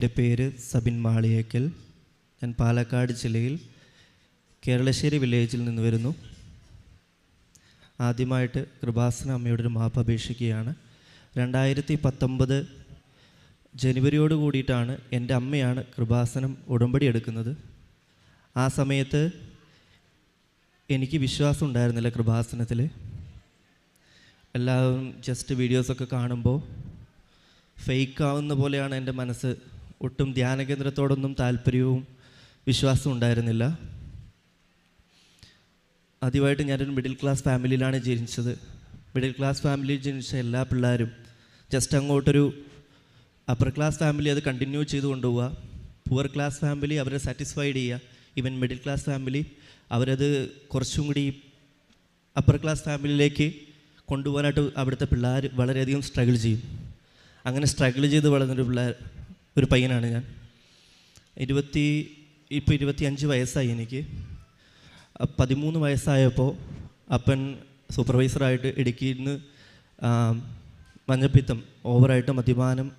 എന്റെ പേര് സബിൻ മാളിയേക്കൽ. ഞാൻ പാലക്കാട് ജില്ലയിൽ കേരളശ്ശേരി വില്ലേജിൽ നിന്ന് വരുന്നു. ആദ്യമായിട്ട് കൃപാസന അമ്മയോട് ഒരു മാപ്പ് അപേക്ഷിക്കുകയാണ്. രണ്ടായിരത്തി പത്തൊമ്പത് ജനുവരിയോട് കൂടിയിട്ടാണ് എന്റെ അമ്മയാണ് കൃപാസനം ഉടമ്പടി എടുക്കുന്നത്. ആ സമയത്ത് എനിക്ക് വിശ്വാസം ഉണ്ടായിരുന്നില്ല കൃപാസനത്തിൽ. എല്ലാവരും ജസ്റ്റ് വീഡിയോസൊക്കെ കാണുമ്പോൾ ഫേക്ക് ആവുന്ന പോലെയാണ് എന്റെ മനസ്സ് ഒട്ടും ധ്യാന കേന്ദ്രത്തോടൊന്നും താല്പര്യവും വിശ്വാസവും ഉണ്ടായിരുന്നില്ല. ആദ്യമായിട്ട് ഞാനൊരു മിഡിൽ ക്ലാസ് ഫാമിലിയിലാണ് ജനിച്ചത്. മിഡിൽ ക്ലാസ് ഫാമിലിയിൽ ജനിച്ച എല്ലാ പിള്ളേരും ജസ്റ്റ് അങ്ങോട്ടൊരു അപ്പർ ക്ലാസ് ഫാമിലി അത് കണ്ടിന്യൂ ചെയ്ത് കൊണ്ടുപോവുക. പുവർ ക്ലാസ് ഫാമിലി അവരെ സാറ്റിസ്ഫൈഡ് ചെയ്യുക. ഈവൻ മിഡിൽ ക്ലാസ് ഫാമിലി അവരത് കുറച്ചും കൂടി അപ്പർ ക്ലാസ് ഫാമിലിയിലേക്ക് കൊണ്ടുപോകാനായിട്ട് അവിടുത്തെ പിള്ളേർ വളരെയധികം സ്ട്രഗിൾ ചെയ്യും. അങ്ങനെ സ്ട്രഗിൾ ചെയ്ത് വളർന്നൊരു പിള്ളേർ ഒരു പയ്യനാണ് ഞാൻ. ഇരുപത്തി ഇപ്പോൾ ഇരുപത്തി അഞ്ച് വയസ്സായി എനിക്ക്. പതിമൂന്ന് വയസ്സായപ്പോൾ അപ്പൻ സൂപ്പർവൈസറായിട്ട് ഇടുക്കിയിൽ നിന്ന് മഞ്ഞപ്പിത്തം ഓവറായിട്ട് മദ്യപാനം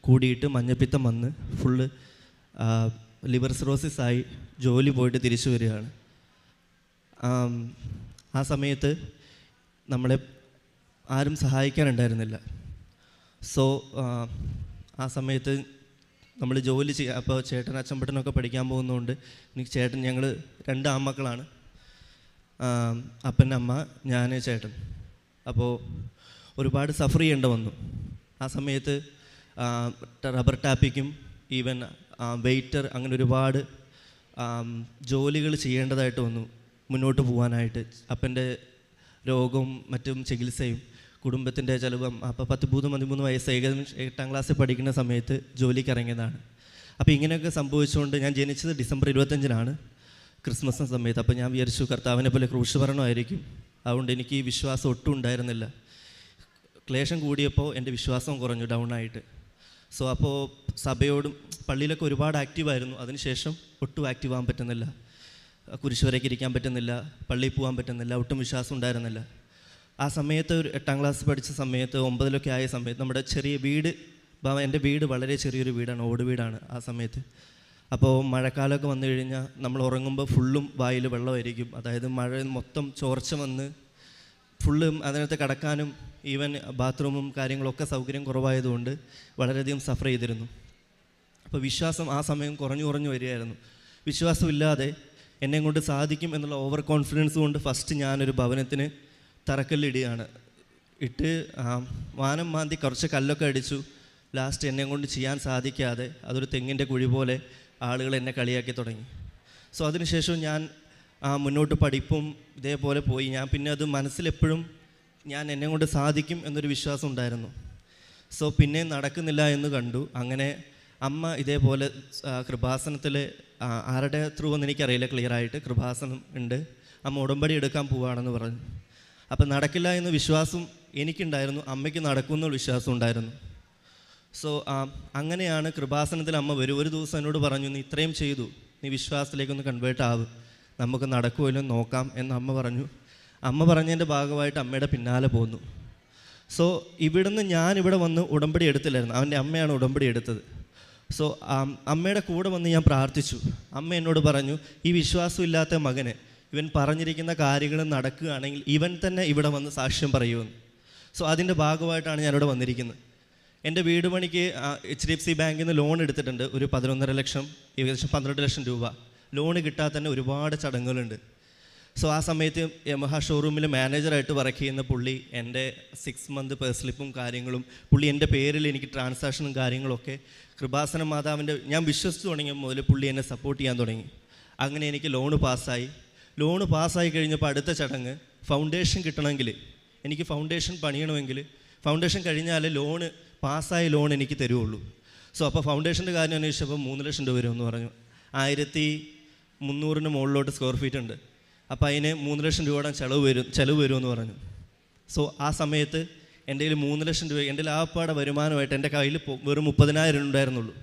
കൂടിയിട്ട് മഞ്ഞപ്പിത്തം വന്ന് ഫുള്ള് ലിവർ സിറോസിസ് ആയി ജോലി പോയിട്ട് തിരിച്ചു വരികയാണ്. ആ സമയത്ത് നമ്മളെ ആരും സഹായിക്കാനുണ്ടായിരുന്നില്ല. സോ ആ സമയത്ത് നമ്മൾ ജോലി ചെയ്യുക അപ്പോൾ ചേട്ടൻ അച്ഛൻപട്ടനൊക്കെ പഠിക്കാൻ പോകുന്നതുകൊണ്ട് എനിക്ക് ചേട്ടൻ ഞങ്ങൾ രണ്ട് ആൺമക്കളാണ് അപ്പനമ്മ അമ്മ ഞാൻ ചേട്ടൻ. അപ്പോൾ ഒരുപാട് സഫർ ചെയ്യേണ്ട വന്നു. ആ സമയത്ത് റബ്ബർ ടാപ്പിക്കും ഈവൻ വെയിറ്റർ അങ്ങനെ ഒരുപാട് ജോലികൾ ചെയ്യേണ്ടതായിട്ട് വന്നു. മുന്നോട്ട് പോകാനായിട്ട് അപ്പന്റെ രോഗവും മറ്റും ചികിത്സയും. കുടുംബത്തിന്റെ ചിലവും അപ്പോൾ പത്ത് മൂന്ന് പതിമൂന്ന് വയസ്സ് ഏകദേശം എട്ടാം ക്ലാസ്സിൽ പഠിക്കുന്ന സമയത്ത് ജോലിക്ക് ഇറങ്ങിയതാണ്. അപ്പോൾ ഇങ്ങനെയൊക്കെ സംഭവിച്ചുകൊണ്ട് ഞാൻ ജനിച്ചത് ഡിസംബർ ഇരുപത്തഞ്ചിനാണ് ക്രിസ്മസ് സമയത്ത്. അപ്പോൾ ഞാൻ വിചാരിച്ചു കർത്താവിനെ പോലെ ക്രൂശ് ഭരണമായിരിക്കും അതുകൊണ്ട് എനിക്ക് ഈ വിശ്വാസം ഒട്ടും ഉണ്ടായിരുന്നില്ല. ക്ലേശം കൂടിയപ്പോൾ എന്റെ വിശ്വാസം കുറഞ്ഞു ഡൗൺ ആയിട്ട്. സോ അപ്പോൾ സഭയോടും പള്ളിയിലൊക്കെ ഒരുപാട് ആക്റ്റീവായിരുന്നു അതിനുശേഷം ഒട്ടും ആക്റ്റീവ് ആകാൻ പറ്റുന്നില്ല. കുരിശുവരയ്ക്ക് ഇരിക്കാൻ പറ്റുന്നില്ല. പള്ളിയിൽ പോകാൻ പറ്റുന്നില്ല. ഒട്ടും വിശ്വാസം ഉണ്ടായിരുന്നില്ല. ആ സമയത്ത് ഒരു എട്ടാം ക്ലാസ് പഠിച്ച സമയത്ത് ഒമ്പതിലൊക്കെ ആയ സമയത്ത് നമ്മുടെ ചെറിയ വീട് എന്റെ വീട് വളരെ ചെറിയൊരു വീടാണ് ഓട് വീടാണ് ആ സമയത്ത്. അപ്പോൾ മഴക്കാലമൊക്കെ വന്നു കഴിഞ്ഞാൽ നമ്മൾ ഉറങ്ങുമ്പോൾ ഫുള്ളും വായിൽ വെള്ളമായിരിക്കും. അതായത് മഴ മൊത്തം ചോർച്ച വന്ന് ഫുള്ളും അതിനകത്ത് കിടക്കാനും ഈവൻ ബാത്റൂമും കാര്യങ്ങളൊക്കെ സൗകര്യം കുറവായതുകൊണ്ട് വളരെയധികം സഫർ ചെയ്തിരുന്നു. അപ്പോൾ വിശ്വാസം ആ സമയം കുറഞ്ഞു കുറഞ്ഞു വരികയായിരുന്നു. വിശ്വാസമില്ലാതെ എന്നെ കൊണ്ട് സാധിക്കും എന്നുള്ള ഓവർ കോൺഫിഡൻസ് കൊണ്ട് ഫസ്റ്റ് ഞാനൊരു ഭവനത്തിന് തറക്കല്ലിടുകയാണ് ഇട്ട് വാനം മാന്തി കുറച്ച് കല്ലൊക്കെ അടിച്ചു. ലാസ്റ്റ് എന്നെ കൊണ്ട് ചെയ്യാൻ സാധിക്കാതെ അതൊരു തെങ്ങിന്റെ കുഴി പോലെ ആളുകൾ എന്നെ കളിയാക്കി തുടങ്ങി. സോ അതിനുശേഷം ഞാൻ മുന്നോട്ട് പഠിപ്പും ഇതേപോലെ പോയി. ഞാൻ പിന്നെ അത് മനസ്സിലെപ്പോഴും ഞാൻ എന്നെ കൊണ്ട് സാധിക്കും എന്നൊരു വിശ്വാസം ഉണ്ടായിരുന്നു. സോ പിന്നെ നടക്കുന്നില്ല എന്ന് കണ്ടു. അങ്ങനെ അമ്മ ഇതേപോലെ കൃപാസനത്തിൽ ആരുടെ ത്രൂ എന്ന് എനിക്കറിയില്ല ക്ലിയറായിട്ട് കൃപാസനം ഉണ്ട്. അമ്മ ഉടമ്പടി എടുക്കാൻ പോവുകയാണെന്ന് പറഞ്ഞു. അപ്പം നടക്കില്ല എന്ന വിശ്വാസം എനിക്കുണ്ടായിരുന്നു അമ്മയ്ക്ക് നടക്കുമെന്നുള്ള വിശ്വാസം ഉണ്ടായിരുന്നു. സോ അങ്ങനെയാണ് കൃപാസനത്തിൽ അമ്മ വരും. ഒരു ദിവസം എന്നോട് പറഞ്ഞു നീ ഇത്രയും ചെയ്തു നീ വിശ്വാസത്തിലേക്കൊന്ന് കൺവേർട്ട് ആവ്. നമുക്ക് നടക്കുമല്ലോ നോക്കാം. എന്ന് അമ്മ പറഞ്ഞു. അമ്മ പറഞ്ഞതിന്റെ ഭാഗമായിട്ട് അമ്മയുടെ പിന്നാലെ പോന്നു. സോ ഇവിടുന്ന് ഞാൻ ഇവിടെ വന്ന് ഉടമ്പടി എടുത്തില്ലായിരുന്നു. അവന്റെ അമ്മയാണ് ഉടമ്പടി എടുത്തത്. സോ അമ്മയുടെ കൂടെ വന്ന് ഞാൻ പ്രാർത്ഥിച്ചു. അമ്മ എന്നോട് പറഞ്ഞു ഈ വിശ്വാസമില്ലാത്ത മകന് ഇവൻ പറഞ്ഞിരിക്കുന്ന കാര്യങ്ങൾ നടക്കുകയാണെങ്കിൽ ഇവൻ തന്നെ ഇവിടെ വന്ന് സാക്ഷ്യം പറയുമെന്ന് സോ അതിന്റെ ഭാഗമായിട്ടാണ് ഞാനിവിടെ വന്നിരിക്കുന്നത്. എന്റെ വീട് പണിക്ക് എച്ച് ഡി എഫ് സി ബാങ്കിൽ നിന്ന് ലോൺ എടുത്തിട്ടുണ്ട്. ഒരു പതിനൊന്നര ലക്ഷം ഏകദേശം പന്ത്രണ്ട് ലക്ഷം രൂപ. ലോൺ കിട്ടാൻ തന്നെ ഒരുപാട് ചടങ്ങുകളുണ്ട്. സോ ആ സമയത്ത് യമഹ ഷോറൂമിൽ മാനേജറായിട്ട് വർക്ക് ചെയ്യുന്ന പുള്ളി എന്റെ സിക്സ് മന്ത് പേ സ്ലിപ്പും കാര്യങ്ങളും പുള്ളി എന്റെ പേരിൽ എനിക്ക് ട്രാൻസാക്ഷനും കാര്യങ്ങളൊക്കെ കൃപാസന മാതാവിന്റെ ഞാൻ വിശ്വസിച്ച് തുടങ്ങിയ മുതൽ പുള്ളി എന്നെ സപ്പോർട്ട് ചെയ്യാൻ തുടങ്ങി. അങ്ങനെ എനിക്ക് ലോണ് പാസ്സായി ലോണ് പാസ്സായി കഴിഞ്ഞപ്പോൾ അടുത്ത ചടങ്ങ് ഫൗണ്ടേഷൻ കിട്ടണമെങ്കിൽ എനിക്ക് ഫൗണ്ടേഷൻ പണിയണമെങ്കിൽ ഫൗണ്ടേഷൻ കഴിഞ്ഞാൽ ലോണ് പാസ്സായ ലോൺ എനിക്ക് തരുള്ളൂ സോ അപ്പോൾ ഫൗണ്ടേഷന്റെ കാര്യം അന്വേഷിച്ചപ്പോൾ മൂന്ന് ലക്ഷം രൂപ വരുമെന്ന് പറഞ്ഞു. ആയിരത്തി മുന്നൂറിന് മുകളിലോട്ട് സ്ക്വയർ ഫീറ്റ് ഉണ്ട്. അപ്പോൾ അതിന് മൂന്ന് ലക്ഷം രൂപയുടെ ചിലവ് വരും ചിലവ് വരുമെന്ന് പറഞ്ഞു. സോ ആ സമയത്ത് എന്റെ കയ്യിൽ മൂന്ന് ലക്ഷം രൂപ എന്റെ ലാഭപ്പാടെ വരുമാനമായിട്ട് എന്റെ കയ്യിൽ വെറും മുപ്പതിനായിരം ഉണ്ടായിരുന്നുള്ളൂ.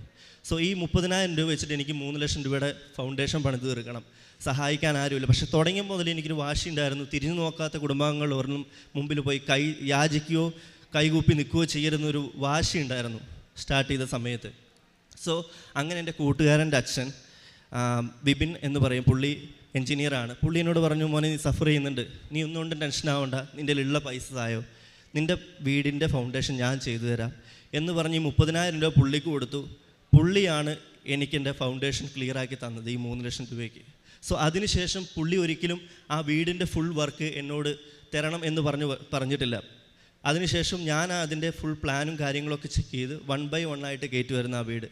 സോ ഈ മുപ്പതിനായിരം രൂപ വെച്ചിട്ട് എനിക്ക് മൂന്ന് ലക്ഷം രൂപയുടെ ഫൗണ്ടേഷൻ പണിത് തീർക്കണം. സഹായിക്കാൻ ആരുമില്ല. പക്ഷെ തുടങ്ങിയ മുതൽ എനിക്കൊരു വാശി ഉണ്ടായിരുന്നു തിരിഞ്ഞു നോക്കാത്ത കുടുംബാംഗങ്ങൾ ഒരെണ്ണം മുമ്പിൽ പോയി കൈ യാചിക്കുകയോ കൈകൂപ്പി നിൽക്കുകയോ ചെയ്യരുന്നൊരു വാശി ഉണ്ടായിരുന്നു സ്റ്റാർട്ട് ചെയ്ത സമയത്ത്. സോ അങ്ങനെ എന്റെ കൂട്ടുകാരന്റെ അച്ഛൻ വിപിൻ എന്ന് പറയും പുള്ളി എൻജിനീയറാണ് പുള്ളി എന്നോട് പറഞ്ഞു മോനെ നീ സഫർ ചെയ്യുന്നുണ്ട്. നീ ഒന്നുകൊണ്ടും ടെൻഷൻ ആവണ്ട. നിന്റെ ഉള്ള പൈസ ആയോ നിന്റെ വീടിന്റെ ഫൗണ്ടേഷൻ ഞാൻ ചെയ്തു തരാം. എന്ന് പറഞ്ഞ് മുപ്പതിനായിരം രൂപ പുള്ളിക്ക് കൊടുത്തു. പുള്ളിയാണ് എനിക്ക് എന്റെ ഫൗണ്ടേഷൻ ക്ലിയർ ആക്കി തന്നത് ഈ മൂന്ന് ലക്ഷം രൂപയ്ക്ക്. സോ അതിനുശേഷം പുള്ളി ഒരിക്കലും ആ വീടിന്റെ ഫുൾ വർക്ക് എന്നോട് തരണം എന്ന് പറഞ്ഞു പറഞ്ഞിട്ടില്ല. അതിനുശേഷം ഞാൻ അതിന്റെ ഫുൾ പ്ലാനും കാര്യങ്ങളൊക്കെ ചെക്ക് ചെയ്ത് വൺ ബൈ വൺ ആയിട്ട് കയറ്റി വരുന്ന ആ വീട്.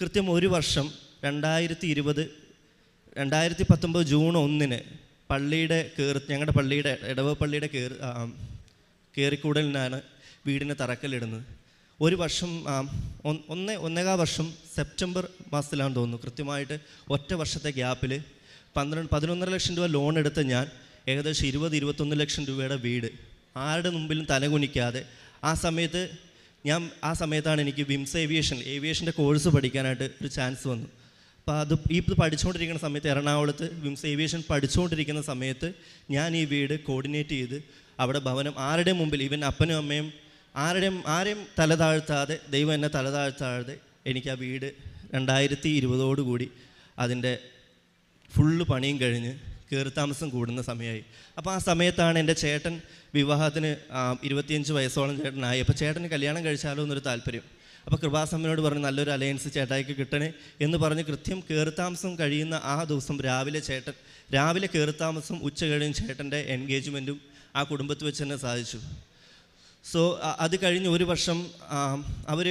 കൃത്യം ഒരു വർഷം രണ്ടായിരത്തി ഇരുപത് രണ്ടായിരത്തി പത്തൊമ്പത് ജൂൺ ഒന്നിന് പള്ളിയുടെ കയറി ഞങ്ങളുടെ പള്ളിയുടെ ഇടവ പള്ളിയുടെ കയറി കയറിക്കൂടലിനാണ് വീടിന് തറക്കല്ലിടുന്നത്. ഒരു വർഷം ഒന്ന് ഒന്നേകാ വർഷം സെപ്റ്റംബർ മാസത്തിലാണ് തോന്നുന്നു. കൃത്യമായിട്ട് ഒറ്റ വർഷത്തെ ഗ്യാപ്പിൽ പന്ത്രണ്ട് പതിനൊന്നര ലക്ഷം രൂപ ലോൺ എടുത്ത ഞാൻ ഏകദേശം ഇരുപത് ഇരുപത്തൊന്ന് ലക്ഷം രൂപയുടെ വീട്. ആരുടെ മുമ്പിലും തലകുനിക്കാതെ ആ സമയത്ത് ഞാൻ ആ സമയത്താണ് എനിക്ക് വിംസ് ഏവിയേഷൻ ഏവിയേഷന്റെ കോഴ്സ് പഠിക്കാനായിട്ട് ഒരു ചാൻസ് വന്നു. അപ്പോൾ അത് ഈ പഠിച്ചുകൊണ്ടിരിക്കുന്ന സമയത്ത് എറണാകുളത്ത് വിംസ് ഏവിയേഷൻ പഠിച്ചുകൊണ്ടിരിക്കുന്ന സമയത്ത് ഞാൻ ഈ വീട് കോർഡിനേറ്റ് ചെയ്ത് അവിടെ ഭവനം ആരുടെയും മുമ്പിൽ ഈവൻ അപ്പനും അമ്മയും ആരുടെയും ആരെയും തല താഴ്ത്താതെ ദൈവം എന്നെ തല താഴ്ത്താതെ എനിക്ക് ആ വീട് രണ്ടായിരത്തി ഇരുപതോടുകൂടി അതിന്റെ ഫുള്ള് പണിയും കഴിഞ്ഞ് കയറി താമസം കൂടുന്ന സമയമായി. അപ്പോൾ ആ സമയത്താണ് എന്റെ ചേട്ടൻ വിവാഹത്തിന് ഇരുപത്തിയഞ്ച് വയസ്സോളം ചേട്ടനായി. അപ്പോൾ ചേട്ടന് കല്യാണം കഴിച്ചാലോ എന്നൊരു താല്പര്യം. അപ്പോൾ കൃപാസമ്മനോട് പറഞ്ഞ് നല്ലൊരു അലയൻസ് ചേട്ടായിക്ക് കിട്ടണേ എന്ന് പറഞ്ഞ് കൃത്യം കയറിത്താമസം കഴിയുന്ന ആ ദിവസം രാവിലെ ചേട്ടൻ രാവിലെ കയറിത്താമസം ഉച്ച കഴിഞ്ഞ് ചേട്ടന്റെ എൻഗേജ്മെന്റും ആ കുടുംബത്തിൽ വെച്ച് തന്നെ സാധിച്ചു. സോ അത് കഴിഞ്ഞ് ഒരു വർഷം അവർ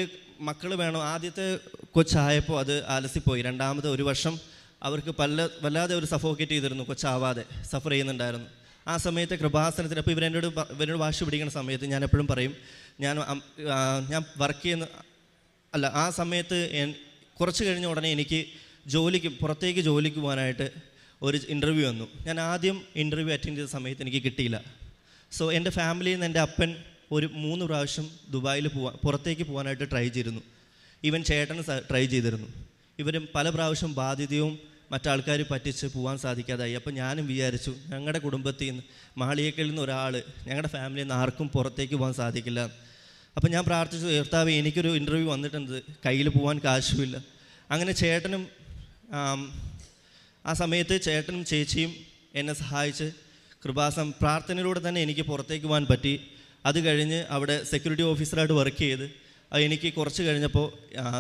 മക്കൾ വേണം. ആദ്യത്തെ കൊച്ചായപ്പോൾ അത് ആലസിപ്പോയി. രണ്ടാമത് ഒരു വർഷം അവർക്ക് പല വല്ലാതെ ഒരു സഫോക്കേറ്റ് ചെയ്തിരുന്നു കൊച്ചാവാതെ. സഫർ ചെയ്യുന്നുണ്ടായിരുന്നു. ആ സമയത്ത് കൃപാസനത്തിന് അപ്പോൾ ഇവരെന്നോട് ഇവരോട് വാശി പിടിക്കുന്ന സമയത്ത് ഞാൻ എപ്പോഴും പറയും ഞാൻ ഞാൻ വർക്ക് ചെയ്യുന്ന അല്ല ആ സമയത്ത് കുറച്ച് കഴിഞ്ഞ ഉടനെ എനിക്ക് ജോലിക്ക് പുറത്തേക്ക് ജോലിക്ക് പോകാനായിട്ട് ഒരു ഇന്റർവ്യൂ വന്നു. ഞാൻ ആദ്യം ഇന്റർവ്യൂ അറ്റൻഡ് ചെയ്ത സമയത്ത് എനിക്ക് കിട്ടിയില്ല. സോ എന്റെ ഫാമിലിയിൽ നിന്ന് എന്റെ അപ്പൻ ഒരു മൂന്ന് പ്രാവശ്യം ദുബായിൽ പോവാൻ പുറത്തേക്ക് പോകാനായിട്ട് ട്രൈ ചെയ്തിരുന്നു. ഈവൻ ചേട്ടൻ ട്രൈ ചെയ്തിരുന്നു. ഇവരും പല പ്രാവശ്യം ബാധ്യതയും മറ്റാൾക്കാർ പറ്റിച്ച് പോകാൻ സാധിക്കാതായി. അപ്പോൾ ഞാനും വിചാരിച്ചു ഞങ്ങളുടെ കുടുംബത്തിൽ നിന്ന് മാളിയേക്കൽ നിന്ന് ഒരാൾ ഞങ്ങളുടെ ഫാമിലിയിൽ നിന്ന് ആർക്കും പുറത്തേക്ക് പോകാൻ സാധിക്കില്ല. അപ്പോൾ ഞാൻ പ്രാർത്ഥിച്ചു ഉയർത്താവ് എനിക്കൊരു ഇന്റർവ്യൂ വന്നിട്ടുണ്ട്. കയ്യിൽ പോകാൻ കാശുമില്ല. അങ്ങനെ ചേട്ടനും ആ സമയത്ത് ചേട്ടനും ചേച്ചിയും എന്നെ സഹായിച്ച് കൃപാസം പ്രാർത്ഥനയിലൂടെ തന്നെ എനിക്ക് പുറത്തേക്ക് പോകാൻ പറ്റി. അത് കഴിഞ്ഞ് അവിടെ സെക്യൂരിറ്റി ഓഫീസറായിട്ട് വർക്ക് ചെയ്ത് എനിക്ക് കുറച്ച് കഴിഞ്ഞപ്പോൾ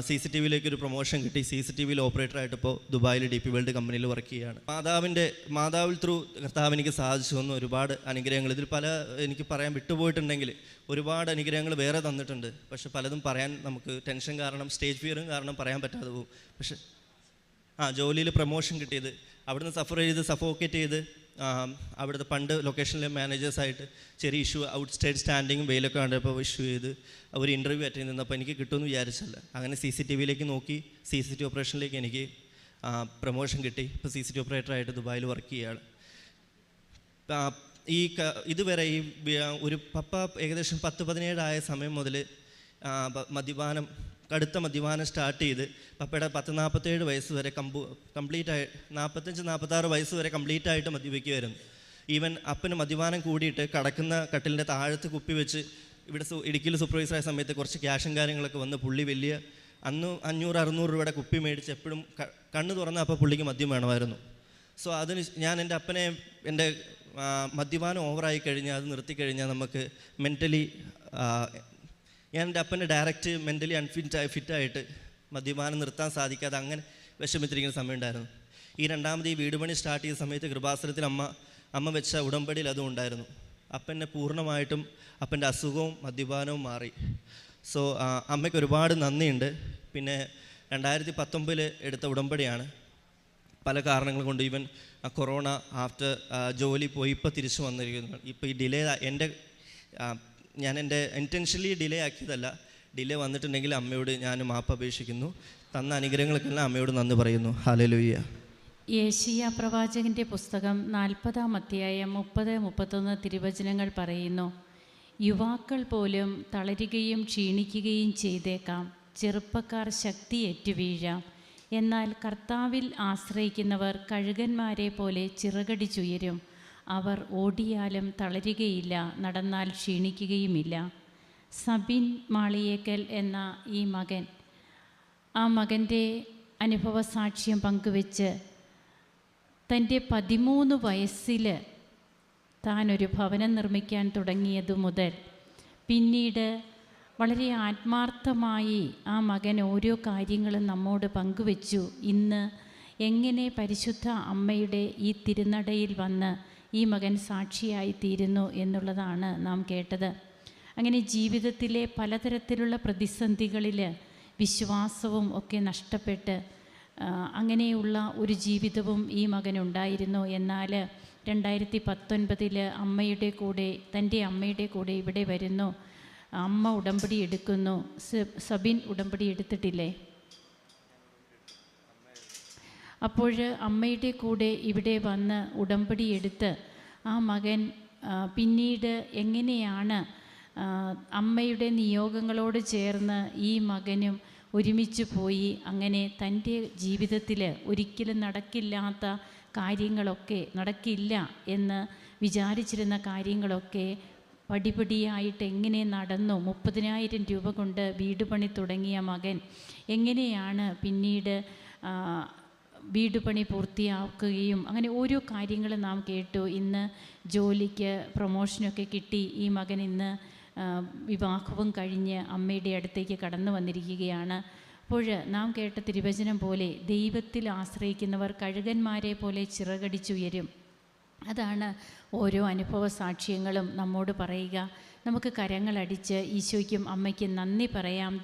സി സി ടി വിയിലേക്ക് ഒരു പ്രൊമോഷൻ കിട്ടി. സി സി ടി വിയിൽ ഓപ്പറേറ്ററായിട്ട് ഇപ്പോൾ ദുബായിൽ ഡി പി വേൾഡ് കമ്പനിയിൽ വർക്ക് ചെയ്യുകയാണ് മാതാവിന്റെ മാതാവിൽ ത്രൂ കർത്താവ് എനിക്ക് സാധിച്ചു തന്നു. ഒരുപാട് അനുഗ്രഹങ്ങൾ. ഇതിൽ പല എനിക്ക് പറയാൻ വിട്ടുപോയിട്ടുണ്ടെങ്കിൽ ഒരുപാട് അനുഗ്രഹങ്ങൾ വേറെ തന്നിട്ടുണ്ട്. പക്ഷെ പലതും പറയാൻ നമുക്ക് ടെൻഷൻ കാരണം സ്റ്റേജ് ഫിയറും കാരണം പറയാൻ പറ്റാതെ പോകും. പക്ഷെ ആ ജോലിയിൽ പ്രൊമോഷൻ കിട്ടിയത് അവിടുന്ന് സഫർ ചെയ്ത് സഫോക്കേറ്റ് ചെയ്ത് അവിടുത്തെ പണ്ട് ലൊക്കേഷനിലെ മാനേജേഴ്സായിട്ട് ചെറിയ ഇഷ്യൂ ഔട്ട് സ്റ്റേറ്റ് സ്റ്റാൻഡിങ്ങും വെയിലൊക്കെ കണ്ടപ്പോൾ ഇഷ്യൂ ചെയ്ത് അവർ ഇന്റർവ്യൂ അറ്റൻഡ് ചെയ്തപ്പോൾ എനിക്ക് കിട്ടുമെന്ന് വിചാരിച്ചല്ല. അങ്ങനെ സി സി ടി വിയിലേക്ക് നോക്കി സി സി ടി ഓപ്പറേഷനിലേക്ക് എനിക്ക് പ്രൊമോഷൻ കിട്ടി. ഇപ്പോൾ സി സി ടി ഓപ്പറേറ്ററായിട്ട് ദുബായിൽ വർക്ക് ചെയ്യുകയാണ് ഈ ഇതുവരെ ഈ ഒരു പപ്പ ഏകദേശം പത്ത് പതിനേഴായ സമയം മുതൽ മദ്യപാനം കടുത്ത മദ്യപാനം സ്റ്റാർട്ട് ചെയ്ത് പപ്പയുടെ പത്ത് നാൽപ്പത്തേഴ് വയസ്സ് വരെ കമ്പു കംപ്ലീറ്റ് ആയി നാൽപ്പത്തഞ്ച് നാൽപ്പത്താറ് വയസ്സ് വരെ കംപ്ലീറ്റ് ആയിട്ട് മദ്യപിക്കുമായിരുന്നു ഈവൻ അപ്പന് മദ്യപാനം കൂടിയിട്ട് കടക്കുന്ന കട്ടിലിന്റെ താഴത്ത് കുപ്പി വെച്ച് ഇവിടെ ഇടുക്കിയിൽ സൂപ്പർവൈസറായ സമയത്ത് കുറച്ച് ക്യാഷും കാര്യങ്ങളൊക്കെ വന്ന് പുള്ളി വലിയ അന്ന് അഞ്ഞൂറ് അറുന്നൂറ് രൂപയുടെ കുപ്പി മേടിച്ച് എപ്പോഴും കണ്ണു തുറന്ന അപ്പോൾ പുള്ളിക്ക് മദ്യം വേണമായിരുന്നു. സോ അതിന് ഞാൻ എന്റെ അപ്പനെ എന്റെ മദ്യപാനം ഓവറായി കഴിഞ്ഞാൽ അത് നിർത്തിക്കഴിഞ്ഞാൽ നമുക്ക് മെന്റലി ഞാൻ എന്റെ അപ്പന്റെ ഡയറക്റ്റ് മെന്റലി അൺഫിറ്റ് ഫിറ്റായിട്ട് മദ്യപാനം നിർത്താൻ സാധിക്കാതെ അങ്ങനെ വിഷമിച്ചിരിക്കുന്ന സമയമുണ്ടായിരുന്നു. ഈ രണ്ടാമത് ഈ വീട് പണി സ്റ്റാർട്ട് ചെയ്ത സമയത്ത് കൃപാസനത്തിൽ അമ്മ അമ്മ വെച്ച ഉടമ്പടിയിൽ അതും ഉണ്ടായിരുന്നു. അപ്പനെ പൂർണമായിട്ടും അപ്പന്റെ അസുഖവും മദ്യപാനവും മാറി. സോ അമ്മയ്ക്ക് ഒരുപാട് നന്ദിയുണ്ട്. പിന്നെ രണ്ടായിരത്തി പത്തൊമ്പതിൽ എടുത്ത ഉടമ്പടിയാണ്. പല കാരണങ്ങൾ കൊണ്ട് ഈവൻ കൊറോണ ആഫ്റ്റർ ജോലി പോയി ഇപ്പോൾ തിരിച്ചു വന്നിരിക്കുന്നു. ഇപ്പോൾ ഈ ഡിലേ എന്റെ ഞാൻ എന്റെ ഇന്റൻഷനലി ഡിലേ ആക്കിയതല്ല. ഡിലേ വന്നിട്ടുണ്ടെങ്കിൽ അമ്മയോട് ഞാൻ മാപ്പ് അപേക്ഷിക്കുന്നു. തന്ന അനുഗ്രഹങ്ങൾക്കെല്ലാം അമ്മയോട് നന്ദി പറയുന്നു. ഹാലലുയ്യ യേശിയ പ്രവാചകന്റെ പുസ്തകം നാൽപ്പതാം അധ്യായം മുപ്പത് മുപ്പത്തൊന്ന് തിരുവചനങ്ങൾ പറയുന്നു. യുവാക്കൾ പോലും തളരുകയും ക്ഷീണിക്കുകയും ചെയ്തേക്കാം. ചെറുപ്പക്കാർ ശക്തിയേറ്റു വീഴാം. എന്നാൽ കർത്താവിൽ ആശ്രയിക്കുന്നവർ കഴുകന്മാരെ പോലെ ചിറകടിച്ചുയരും. അവർ ഓടിയാലും തളരുകയില്ല നടന്നാൽ ക്ഷീണിക്കുകയുമില്ല. സബിൻ മാളിയേക്കൽ എന്ന ഈ മകൻ ആ മകന്റെ അനുഭവ സാക്ഷ്യം പങ്കുവെച്ച് തന്റെ പതിമൂന്ന് വയസ്സിൽ താനൊരു ഭവനം നിർമ്മിക്കാൻ തുടങ്ങിയതു മുതൽ പിന്നീട് വളരെ ആത്മാർത്ഥമായി ആ മകൻ ഓരോ കാര്യങ്ങളും നമ്മോട് പങ്കുവെച്ചു. ഇന്ന് എങ്ങനെ പരിശുദ്ധ അമ്മയുടെ ഈ തിരുനടയിൽ വന്ന് ഈ മകൻ സാക്ഷിയായി തീരുന്നു എന്നുള്ളതാണ് നാം കേട്ടത്. അങ്ങനെ ജീവിതത്തിലെ പലതരത്തിലുള്ള പ്രതിസന്ധികളിൽ വിശ്വാസവും ഒക്കെ നഷ്ടപ്പെട്ട് അങ്ങനെയുള്ള ഒരു ജീവിതവും ഈ മകനുണ്ടായിരുന്നു എന്നാൽ രണ്ടായിരത്തി പത്തൊൻപതിൽ അമ്മയുടെ കൂടെ തന്റെ അമ്മയുടെ കൂടെ ഇവിടെ വരുന്നു. അമ്മ ഉടമ്പടി എടുക്കുന്നു. സബിൻ ഉടമ്പടി എടുത്തിട്ടില്ലേ? അപ്പോൾ അമ്മയുടെ കൂടെ ഇവിടെ വന്ന് ഉടമ്പടി എടുത്ത് ആ മകൻ പിന്നീട് എങ്ങനെയാണ് അമ്മയുടെ നിയോഗങ്ങളോട് ചേർന്ന് ഈ മകനും ഒരുമിച്ച് പോയി അങ്ങനെ തന്റെ ജീവിതത്തിൽ ഒരിക്കലും നടക്കില്ലാത്ത കാര്യങ്ങളൊക്കെ നടക്കില്ല എന്ന് വിചാരിച്ചിരുന്ന കാര്യങ്ങളൊക്കെ പടിപടിയായിട്ട് എങ്ങനെ നടന്നു? മുപ്പതിനായിരം രൂപ കൊണ്ട് വീട് പണി തുടങ്ങിയ മകൻ എങ്ങനെയാണ് പിന്നീട് വീട് പണി പൂർത്തിയാക്കുകയും അങ്ങനെ ഓരോ കാര്യങ്ങൾ നാം കേട്ടു. ഇന്ന് ജോലിക്ക് പ്രൊമോഷനൊക്കെ കിട്ടി. ഈ മകൻ ഇന്ന് വിവാഹവും കഴിഞ്ഞ് അമ്മയുടെ അടുത്തേക്ക് കടന്നു വന്നിരിക്കുകയാണ്. അപ്പോൾ നാം കേട്ട തിരുവചനം പോലെ ദൈവത്തിൽ ആശ്രയിക്കുന്നവർ കഴുകന്മാരെ പോലെ ചിറകടിച്ചുയരും. അതാണ് ഓരോ അനുഭവ സാക്ഷ്യങ്ങളും നമ്മോട് പറയുക. നമുക്ക് കരങ്ങളടിച്ച് ഈശോയ്ക്കും അമ്മയ്ക്കും നന്ദി പറയാം.